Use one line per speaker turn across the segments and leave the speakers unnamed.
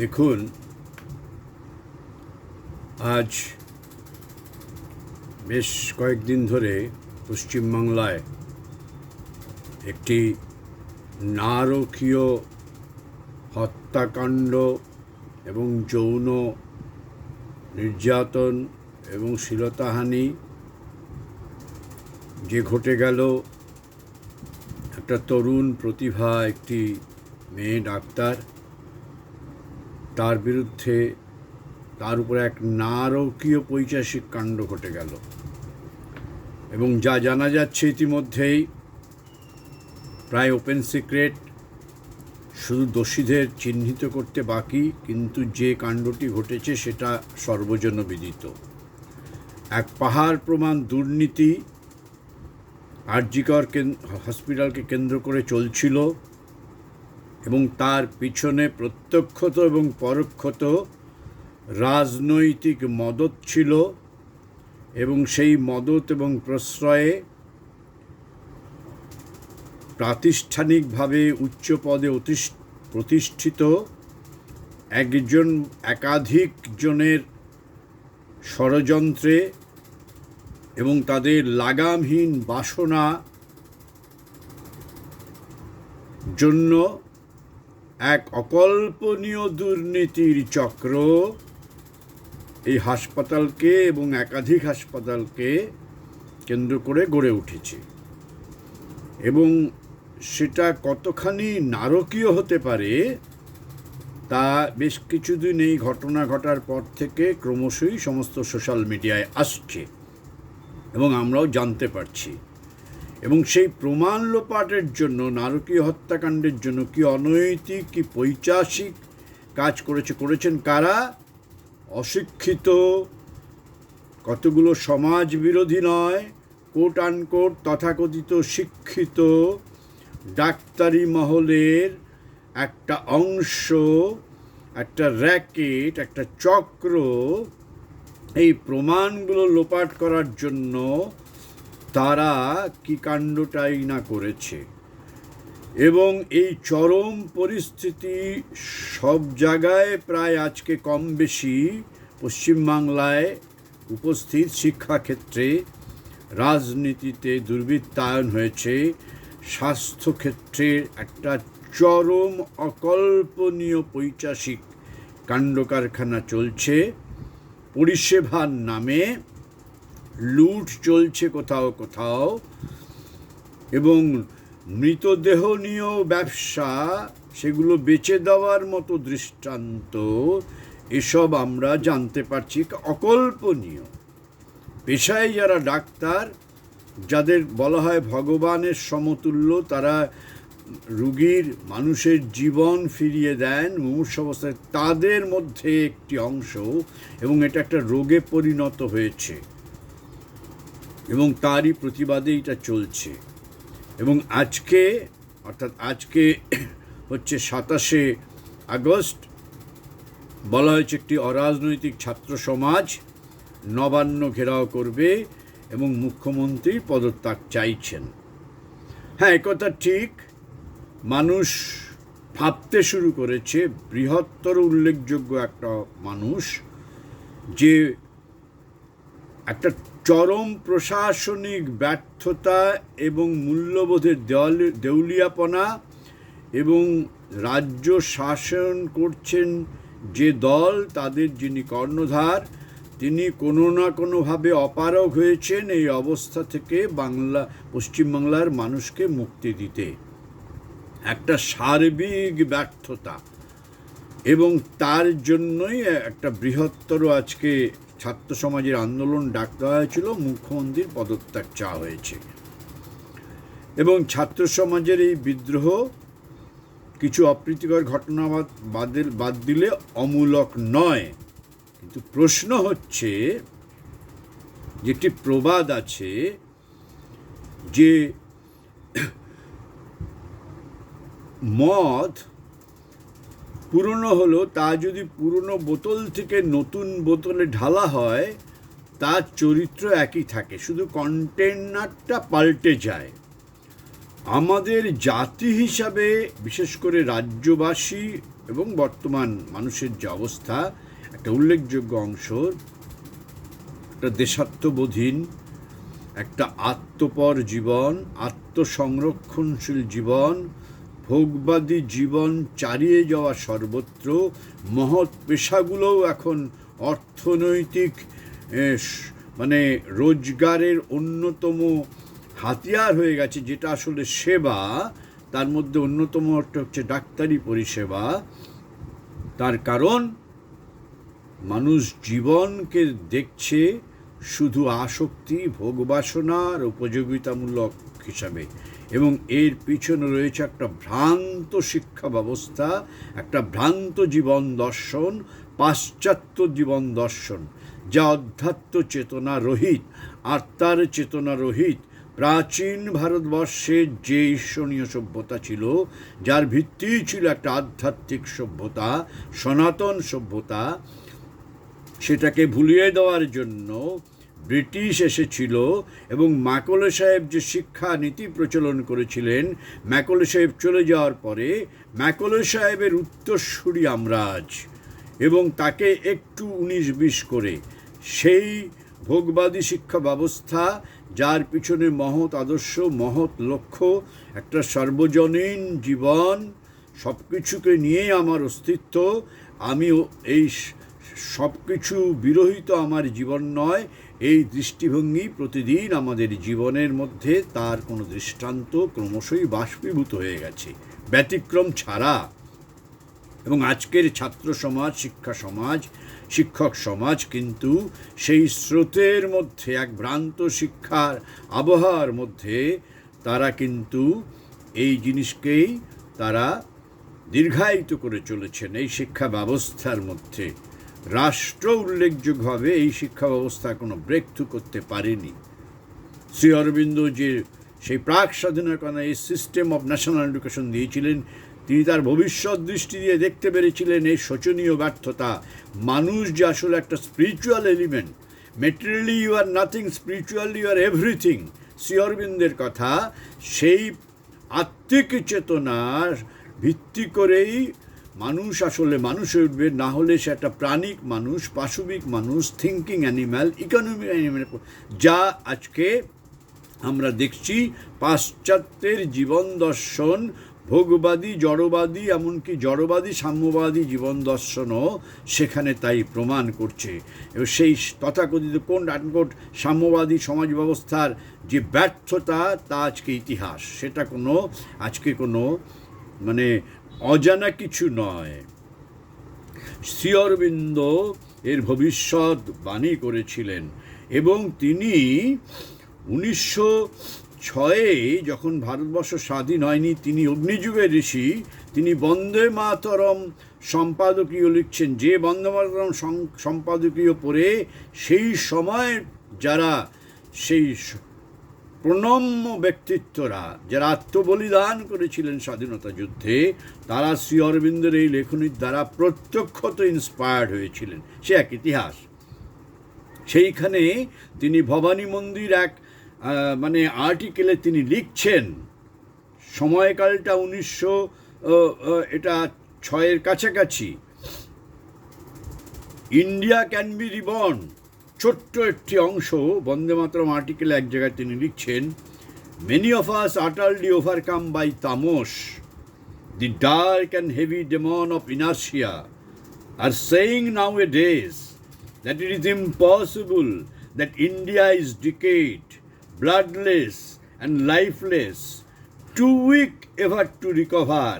দেখুন, আজ বেশ কয়েকদিন ধরে পশ্চিমবাংলায় একটি নারকীয় হত্যাকাণ্ড এবং যৌন নির্যাতন এবং শ্লীলতাহানি যে ঘটে গেল, একটা তরুণ প্রতিভা, একটি মেয়ে ডাক্তার তার বিরুদ্ধে তার উপরে এক নারকীয় পৈশাসিক কাণ্ড ঘটে গেল। এবং যা জানা যাচ্ছে ইতিমধ্যেই প্রায় ওপেন সিক্রেট শুধু দোষীদের চিহ্নিত করতে বাকি, কিন্তু যে কাণ্ডটি ঘটেছে সেটা সর্বজন বিদিত। এক পাহাড় প্রমাণ দুর্নীতি আরজিকর হসপিটালকে কেন্দ্র করে চলছিল। এবং তার পিছনে প্রত্যক্ষত এবং পরোক্ষত রাজনৈতিক মদত ছিল এবং সেই মদত এবং প্রশ্রয়ে প্রাতিষ্ঠানিকভাবে উচ্চ পদে প্রতিষ্ঠিত একজন একাধিক জনের ষড়যন্ত্রে এবং তাদের লাগামহীন বাসনা জন্য এক অকল্পনীয় দুর্নীতির চক্র এই হাসপাতালকে এবং একাধিক হাসপাতালকে কেন্দ্র করে গড়ে উঠেছে। এবং সেটা কতখানি নারকীয় হতে পারে, তা বেশ কিছুদিন এই ঘটনা ঘটার পর থেকে ক্রমশই সমস্ত সোশ্যাল মিডিয়ায় আসছে এবং আমরাও জানতে পারছি। এবং সেই প্রমাণ লোপাটের জন্য, নারকীয় হত্যাকাণ্ডের জন্য কি অনৈতিক, কি পৈচাসিক কাজ করেছে, করেছেন কারা? অশিক্ষিত, কতগুলো সমাজ বিরোধী নয় কোট আনকোট তথাকথিত শিক্ষিত ডাক্তারি মহলের একটা অংশ, একটা র্যাকেট একটা চক্র, এই প্রমাণগুলো লোপাট করার জন্য তারা কি কাণ্ডটাই না করেছে। এবং এই চরম পরিস্থিতি সব জায়গায় প্রায় আজকে কম বেশি পশ্চিমবাংলায় উপস্থিত শিক্ষাক্ষেত্রে রাজনীতিতে দুর্বৃত্তায়ন হয়েছে। স্বাস্থ্যক্ষেত্রে একটা চরম অকল্পনীয় পৈচাসিক কাণ্ড কারখানা চলছে। পরিষেবার নামে লুট চলছে কোথাও কোথাও, এবং মৃতদেহ নিয়েও ব্যবসা, সেগুলো বেচে দেওয়ার মতো দৃষ্টান্ত, এসব আমরা জানতে পারছি অকল্পনীয়। পেশায় যারা ডাক্তার, যাদের বলা হয় ভগবানের সমতুল্য, তারা রুগীর মানুষের জীবন ফিরিয়ে দেন, মুমূর্ষ অবস্থায় তাদের মধ্যে একটি অংশ, এবং এটা একটা রোগে পরিণত হয়েছে। এবং তারই প্রতিবাদে এটা চলছে। এবং আজকে, অর্থাৎ আজকে হচ্ছে সাতাশে আগস্ট, বলা হয়েছে একটি অরাজনৈতিক ছাত্র সমাজ নবান্ন ঘেরাও করবে এবং মুখ্যমন্ত্রী পদত্যাগ চাইছেন। হ্যাঁ একথা ঠিক। মানুষ ভাবতে শুরু করেছে, বৃহত্তর উল্লেখযোগ্য একটা মানুষ যে একটা চরম প্রশাসনিক ব্যর্থতা এবং মূল্যবোধের দেউলিয়াপনা এবং রাজ্য শাসন করছেন যে দল, তাদের যিনি কর্ণধার, তিনি কোনো না কোনোভাবে অপারগ হয়েছেন এই অবস্থা থেকে বাংলা, পশ্চিমবাংলার মানুষকে মুক্তি দিতে। একটা সার্বিক ব্যর্থতা এবং তার জন্যই একটা বৃহত্তর আজকে ছাত্র সমাজের আন্দোলন ডাকতে হয়েছিল, মুখ্যমন্ত্রীর পদত্যাগ চাওয়া হয়েছে। এবং ছাত্র সমাজের এই বিদ্রোহ কিছু অপ্রীতিকর ঘটনা বাদ- বাদের, বাদ দিলে অমূলক নয়। কিন্তু প্রশ্ন হচ্ছে, যেটি প্রবাদ আছে, যে মদ পুরনো হলো, তা যদি পুরনো বোতল থেকে নতুন বোতলে ঢালা হয়, তার চরিত্র একই থাকে, শুধু কন্টেনারটা পাল্টে যায়। আমাদের জাতি হিসাবে, বিশেষ করে রাজ্যবাসী এবং বর্তমান মানুষের যে অবস্থা, একটা উল্লেখযোগ্য অংশ, একটা দেশাত্মবোধীন, একটা আত্মপর জীবন, আত্মসংরক্ষণশীল জীবন ভোগবাদী জীবন চালিয়ে যাওয়া সর্বত্র, মহৎ পেশাগুলোও এখন অর্থনৈতিক মানে রোজগারের অন্যতম হাতিয়ার হয়ে গেছে, যেটা আসলে সেবা, তার মধ্যে অন্যতম একটা হচ্ছে ডাক্তারি পরিষেবা। তার কারণ, মানুষ জীবনকে দেখছে শুধু আসক্তি ভোগবাসনার উপযোগিতামূলক হিসাবে। এবং এর পিছনে রয়েছে একটা ভ্রান্ত শিক্ষা ব্যবস্থা, একটা ভ্রান্ত জীবন দর্শন, পাশ্চাত্য জীবন দর্শন, যা অধ্যাত্ম চেতনা রহিত, আত্মার চেতনা রহিত। প্রাচীন ভারতবর্ষে যে ঈশ্বরীয় সভ্যতা ছিল, যার ভিত্তি ছিল একটা আধ্যাত্মিক সভ্যতা, সনাতন সভ্যতা, সেটাকে ভুলিয়ে দেওয়ার জন্য ব্রিটিশ এসেছিল এবং ম্যাকলে সাহেব যে শিক্ষা নীতি প্রচলন করেছিলেন, ম্যাকলে সাহেব চলে যাওয়ার পরে ম্যাকলে সাহেবের উত্তরসূরি আমরা আজ এবং তাকে একটু উনিশ বিশ করে। সেই ভোগবাদী শিক্ষা ব্যবস্থা, যার পিছনে মহৎ আদর্শ, মহৎ লক্ষ্য, একটা সর্বজনীন জীবন সব কিছুকে নিয়েই আমার অস্তিত্ব, আমিও এই সব কিছু বিরহিত আমার জীবন নয় এই দৃষ্টিভঙ্গি প্রতিদিন আমাদের জীবনের মধ্যে তার কোনো দৃষ্টান্ত ক্রমশই বাষ্পীভূত হয়ে গেছে, ব্যতিক্রম ছাড়া। এবং আজকের ছাত্র সমাজ, শিক্ষা সমাজ, শিক্ষক সমাজ কিন্তু সেই স্রোতের মধ্যে, এক ভ্রান্ত শিক্ষার আবহাওয়ার মধ্যে তারা কিন্তু এই জিনিসকেই তারা দীর্ঘায়িত করে চলেছেন, এই শিক্ষা ব্যবস্থার মধ্যে। রাষ্ট্র উল্লেখযোগ্যভাবে এই শিক্ষা ব্যবস্থা কোনো ব্রেক থ্রু করতে পারেনি। শ্রী অরবিন্দ যে সেই প্রাক স্বাধীনতা এই সিস্টেম অফ ন্যাশনাল এডুকেশন দিয়েছিলেন, তিনি তার ভবিষ্যৎ দৃষ্টি দিয়ে দেখতে পেরেছিলেন এই শোচনীয় ব্যর্থতা। মানুষ যে আসলে একটা spiritual element materially you are nothing spiritually you are everything Shri অরবিন্দের কথা, সেই আত্মিক চেতনার ভিত্তি করেই মানুষ আসলে মানুষ হয়ে উঠবে না হলে সে একটা প্রাণিক মানুষ, পাশবিক মানুষ থিঙ্কিং অ্যানিম্যাল ইকোনমিক অ্যানিম্যাল যা আজকে আমরা দেখছি, পাশ্চাত্যের জীবন দর্শন, ভোগবাদী, জড়বাদী, এমনকি জড়বাদী, সাম্যবাদী জীবন দর্শনও সেখানে তাই প্রমাণ করছে। এবং সেই তথাকথিত কোন আনকোট সাম্যবাদী সমাজ ব্যবস্থার যে ব্যর্থতা, তা আজকে ইতিহাস। সেটা কোনো, আজকে কোনো মানে অজানা কিছু নয়। শ্রী অরবিন্দ এর ভবিষ্যৎ বাণী করেছিলেন এবং তিনি উনিশশো ছয়ে যখন ভারতবর্ষ স্বাধীন হয়নি, তিনি অগ্নিযুগের ঋষি, তিনি বন্দে মাতরম সম্পাদকীয় লিখছেন। যে বন্দে মাতরম সম্পাদকীয় পড়ে সেই সময় যারা সেই প্রণম্য ব্যক্তিত্বরা যারা আত্মবলিদান করেছিলেন স্বাধীনতা যুদ্ধে, তারা শ্রী অরবিন্দের এই লেখনীর দ্বারা প্রত্যক্ষত ইন্সপায়ার্ড হয়েছিলেন। সে এক ইতিহাস। সেইখানে তিনি ভবানী মন্দির এক মানে আর্টিকেলে তিনি লিখছেন, সময়কালটা উনিশশো এটা ছয়ের কাছাকাছি। ইন্ডিয়া ক্যান বি রিবর্ন ছোট্ট একটি অংশ বন্দে মাতরম আর্টিকেল এক জায়গায় তিনি লিখছেন many of us utterly overcome by tamas the dark and heavy demon of inertia are saying nowadays that it is impossible that India is decayed bloodless and lifeless too weak ever to recover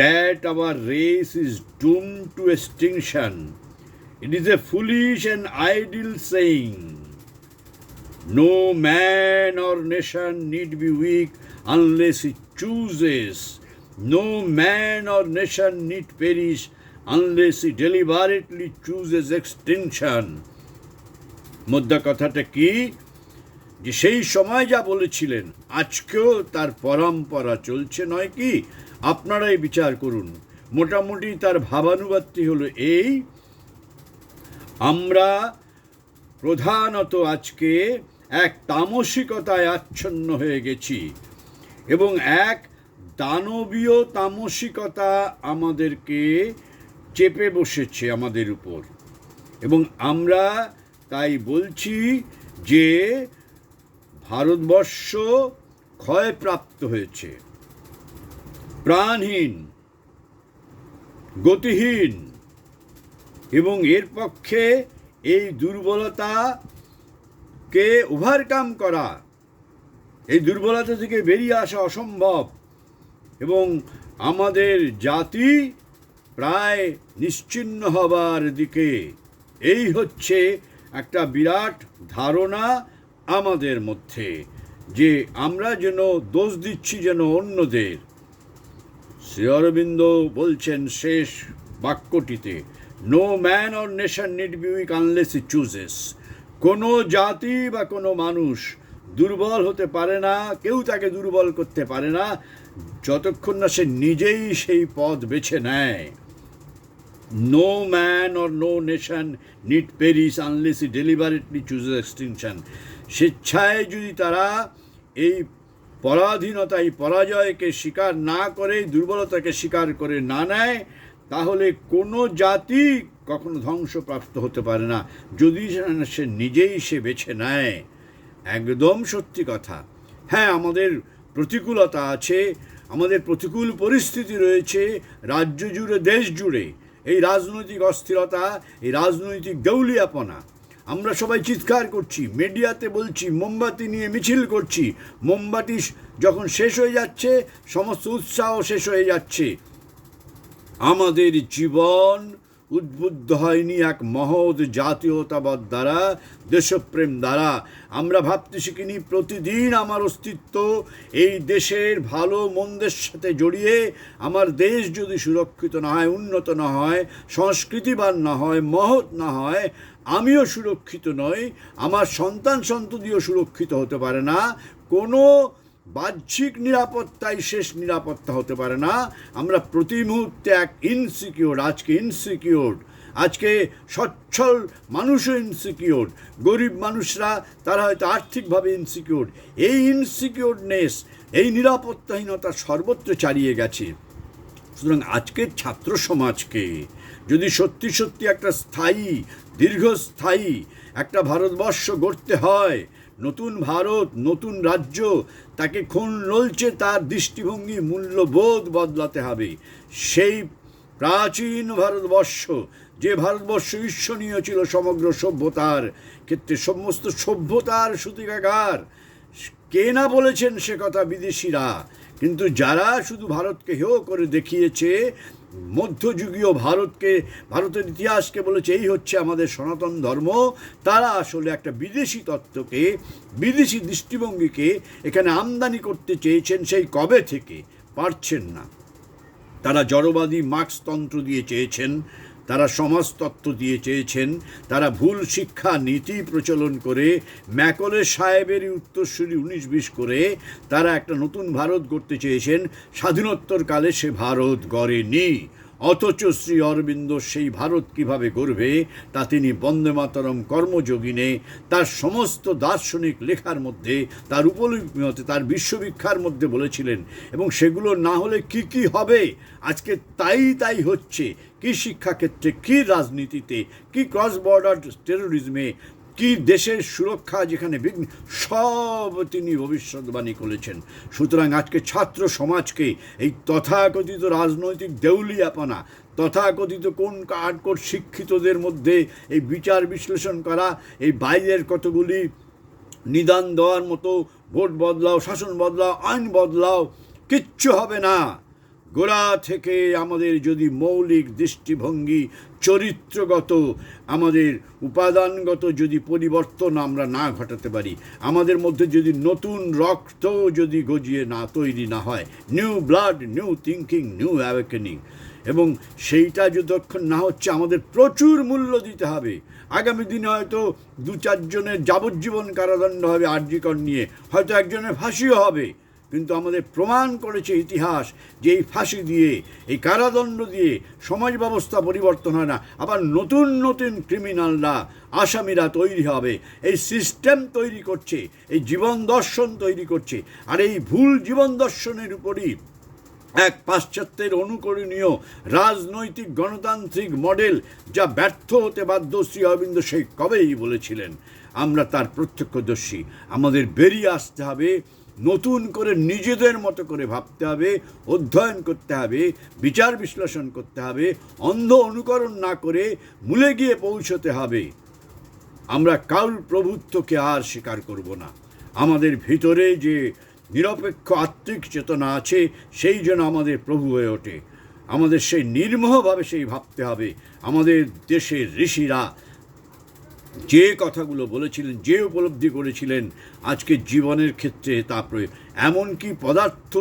that our race is doomed to extinction It is a foolish and idle saying. No man or nation need be weak unless he chooses. No man or nation need perish unless he deliberately chooses extinction. মোদ্দা কথাটা কি যে সেই সময় যা বলেছিলেন আজকেও তার পরম্পরা চলছে নয় কি আপনারাই বিচার করুন মোটামুটি তার ভাবানুবাদটি হলো এই আমরা প্রধানত আজকে এক তামসিকতায় আচ্ছন্ন হয়ে গেছি এবং এক দানবীয় তামসিকতা আমাদেরকে চেপে বসেছে আমাদের উপর। এবং আমরা তাই বলছি যে ভারতবর্ষ ক্ষয়প্রাপ্ত হয়েছে। প্রাণহীন, গতিহীন এবং এর পক্ষে এই দুর্বলতাকে ওভারকাম করা, এই দুর্বলতা থেকে বেরিয়ে আসা অসম্ভব এবং আমাদের জাতি প্রায় নিশ্চিহ্ন হবার দিকে। এই হচ্ছে একটা বিরাট ধারণা আমাদের মধ্যে যে আমরা যেন দোষ দিচ্ছি যেন অন্যদের। শ্রী অরবিন্দ বলছেন শেষ বাক্যটিতে no man or nation need be weak unless he chooses কোনো জাতি বা কোনো মানুষ দুর্বল হতে পারে না, কেউ তাকে দুর্বল করতে পারে না, যতক্ষণ না সে নিজেই সেই পথ বেছে নেয়। No man or no nation need perish unless he deliberately chooses extinction স্বেচ্ছায় যদি তারা এই পরাধীনতা, এই পরাজয়কে স্বীকার না করে, দুর্বলতাকে স্বীকার করে না নেয় তাহলে কোনো জাতি কখনো ধ্বংসপ্রাপ্ত হতে পারে না। যদি সে নিজেই সে বেছে নেয়, একদম সত্যি কথা। হ্যাঁ আমাদের প্রতিকূলতা আছে, আমাদের প্রতিকূল পরিস্থিতি রয়েছে, রাজ্য জুড়ে, দেশ জুড়ে। এই রাজনৈতিক অস্থিরতা, এই রাজনৈতিক দেউলিয়াপনা আমরা সবাই চিৎকার করছি, মিডিয়াতে বলছি, মোমবাতি নিয়ে মিছিল করছি। মোমবাতি যখন শেষ হয়ে যাচ্ছে, সমস্ত উৎসাহ শেষ হয়ে যাচ্ছে। আমাদের জীবন উদ্বুদ্ধ হয়নি এক মহৎ জাতীয়তাবাদ দ্বারা, দেশপ্রেম দ্বারা। আমরা ভাবতে শিখিনি প্রতিদিন আমার অস্তিত্ব এই দেশের ভালো মন্দের সাথে জড়িয়ে আমার দেশ যদি সুরক্ষিত না হয়, উন্নত না হয়, সংস্কৃতিবান না হয়, মহৎ না হয়, আমিও সুরক্ষিত নই, আমার সন্তান সন্ততিও সুরক্ষিত হতে পারে না। কোনো বাহ্যিক নিরাপত্তাই শেষ নিরাপত্তা হতে পারে না। আমরা প্রতি মুহূর্তে এক ইনসিকিউর আজকে ইনসিকিওর আজকে সচ্ছল মানুষও ইনসিকিওর গরিব মানুষরা তারা হয়তো আর্থিকভাবে ইনসিকিওর এই ইনসিকিওরনেস এই নিরাপত্তাহীনতা সর্বত্র চালিয়ে গেছে। সুতরাং আজকের ছাত্র সমাজকে যদি সত্যি সত্যি একটা স্থায়ী, দীর্ঘস্থায়ী একটা ভারতবর্ষ গড়তে হয়, নতুন ভারত, নতুন রাজ্য তাকে খুন নলছে তার দৃষ্টিভঙ্গি মূল্যবোধ বদলাতে হবে। সেই প্রাচীন ভারতবর্ষ, যে ভারতবর্ষ ঈর্ষণীয় ছিল সমগ্র সভ্যতার ক্ষেত্রে, সমস্ত সভ্যতার সূতিকাগার। কে না বলেছেন সে কথা বিদেশিরা, কিন্তু যারা শুধু ভারতকে হেয় করে দেখিয়েছে মধ্যযুগীয় ভারতকে, ভারতের ইতিহাসকে বলেছে, এই হচ্ছে আমাদের সনাতন ধর্ম। তারা আসলে একটা বিদেশি তত্ত্বকে, বিদেশি দৃষ্টিভঙ্গিকে এখানে আমদানি করতে চেয়েছেন, সেই কবে থেকে পারছেন না। তারা জড়বাদী মার্ক্সতন্ত্র দিয়ে চেয়েছেন তারা সমাজতত্ত্ব দিয়ে চেয়েছেন, তারা ভুল শিক্ষা নীতি প্রচলন করে, ম্যাকলে সাহেবেরই উত্তরসূরি উনিশ বিশ করে তারা একটা নতুন ভারত গড়তে চেয়েছেন স্বাধীনোত্তর কালে সে ভারত গড়েনি। অথচ শ্রী অরবিন্দ সেই ভারত কীভাবে গড়বে, তা তিনি বন্দে মাতরম কর্মযোগিনে তার সমস্ত দার্শনিক লেখার মধ্যে, তার উপলব্ধি তার বিশ্ববিখ্যার মধ্যে বলেছিলেন। এবং সেগুলো না হলে কি কি হবে? আজকে তাই তাই হচ্ছে। কি শিক্ষাক্ষেত্রে, কি রাজনীতিতে, কি ক্রস বর্ডার টেরোরিজমে কি দেশের সুরক্ষা যেখানে বিঘ্ন, সব তিনি ভবিষ্যৎবাণী করেছেন। সুতরাং আজকে ছাত্র সমাজকে এই তথাকথিত রাজনৈতিক দেউলিয়াপনা, তথাকথিত কোন কাঠকোট শিক্ষিতদের মধ্যে এই বিচার বিশ্লেষণ করা, এই বাইরের কতগুলি নিদান দেওয়ার মতো ভোট বদলাও, শাসন বদলাও, আইন বদলাও, কিচ্ছু হবে না। গোড়া থেকে আমাদের যদি মৌলিক দৃষ্টিভঙ্গি চরিত্রগত, আমাদের উপাদানগত যদি পরিবর্তন আমরা না ঘটাতে পারি, আমাদের মধ্যে যদি নতুন রক্ত যদি গজিয়ে না তৈরি না হয় new blood new thinking new awakening এবং সেইটা যতক্ষণ না হচ্ছে, আমাদের প্রচুর মূল্য দিতে হবে। আগামী দিনে হয়তো দু চারজনের যাবজ্জীবন কারাদণ্ড হবে আর্যিকর নিয়ে, হয়তো একজনের ফাঁসিও হবে। কিন্তু আমাদের প্রমাণ করেছে ইতিহাস যে এই ফাঁসি দিয়ে, এই কারাদণ্ড দিয়ে সমাজ ব্যবস্থা পরিবর্তন হয় না। আবার নতুন নতুন ক্রিমিনালরা আসামিরা তৈরি হবে। এই সিস্টেম তৈরি করছে, এই জীবন দর্শন তৈরি করছে। আর এই ভুল জীবন দর্শনের উপরই এক পাশ্চাত্যের অনুকরণীয় রাজনৈতিক গণতান্ত্রিক মডেল যা ব্যর্থ হতে বাধ্য শ্রী অরবিন্দ সেই কবেই বলেছিলেন, আমরা তার প্রত্যক্ষদর্শী। আমাদের বেরিয়ে আসতে হবে নতুন করে নিজেদের মতো করে ভাবতে হবে, অধ্যয়ন করতে হবে, বিচার বিশ্লেষণ করতে হবে, অন্ধ অনুকরণ না করে মূলে গিয়ে পৌঁছতে হবে। আমরা কাউর প্রভুত্বকে আর স্বীকার করব না। আমাদের ভিতরে যে নিরপেক্ষ আত্মিক চেতনা আছে, সেই যেন আমাদের প্রভু হয়ে ওঠে। আমাদের সেই নির্মহভাবে সেই ভাবতে হবে। আমাদের দেশের ঋষিরা যে কথাগুলো বলেছিলেন, যে উপলব্ধি করেছিলেন, আজকে জীবনের ক্ষেত্রে তা প্রয়োগ। এমনকি পদার্থ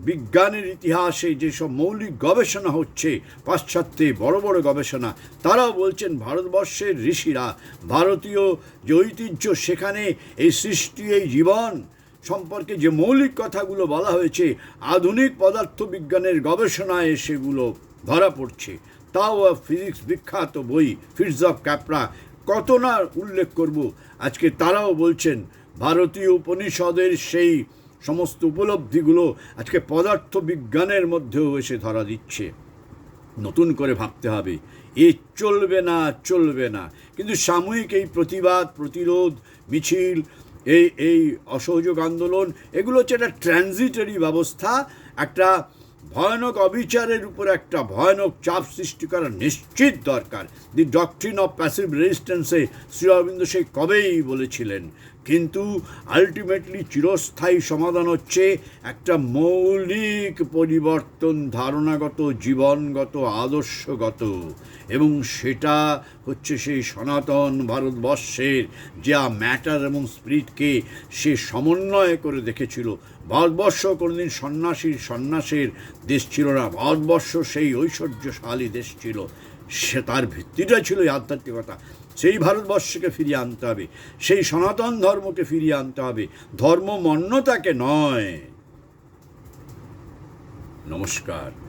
বিজ্ঞানের ইতিহাসে যেসব মৌলিক গবেষণা হচ্ছে, পাশ্চাত্যে বড় বড় গবেষণা, তারাও বলছেন ভারতবর্ষের ঋষিরা, ভারতীয় যে ঐতিহ্য সেখানে এই সৃষ্টি, এই জীবন সম্পর্কে যে মৌলিক কথাগুলো বলা হয়েছে, আধুনিক পদার্থবিজ্ঞানের গবেষণায় সেগুলো ধরা পড়ছে। তাও ফিজিক্স বিখ্যাত বই ফিটস অফ ক্যাপরা কত না উল্লেখ করব। আজকে তারাও বলছেন, ভারতীয় উপনিষদের সেই সমস্ত উপলব্ধিগুলো আজকে পদার্থ বিজ্ঞানের মধ্যেও এসে ধরা দিচ্ছে। নতুন করে ভাবতে হবে, এ চলবে না চলবে না। কিন্তু সাময়িক এই প্রতিবাদ, প্রতিরোধ, মিছিল, এই এই অসহযোগ আন্দোলন, এগুলো হচ্ছে একটা ট্রানজিটারি ব্যবস্থা, একটা ভয়ানক অবিচারের উপর একটা ভয়ানক চাপ সৃষ্টি করা নিশ্চিত দরকার। দি ডকট্রিন অফ প্যাসিভ রেজিস্ট্যান্সে শ্রী অরবিন্দ সেই কবেই বলেছিলেন কিন্তু আলটিমেটলি চিরস্থায়ী সমাধান হচ্ছে একটা মৌলিক পরিবর্তন, ধারণাগত, জীবনগত, আদর্শগত। এবং সেটা হচ্ছে সেই সনাতন ভারতবর্ষের যা ম্যাটার এবং স্পিরিটকে সে সমন্বয় করে দেখেছিল। ভারতবর্ষ কোনোদিন সন্ন্যাসীর সন্ন্যাসের দেশ ছিল না, ভারতবর্ষ সেই ঐশ্বর্যশালী দেশ ছিল। সে তার ভিত্তিটা ছিল এই আধ্যাত্মিকতা। সেই ভারতবর্ষকে ফিরিয়ে আনতে হবে। সেই সনাতন ধর্মকে ফিরিয়ে আনতে হবে। ধর্ম মন্যতাকে নয়। নমস্কার।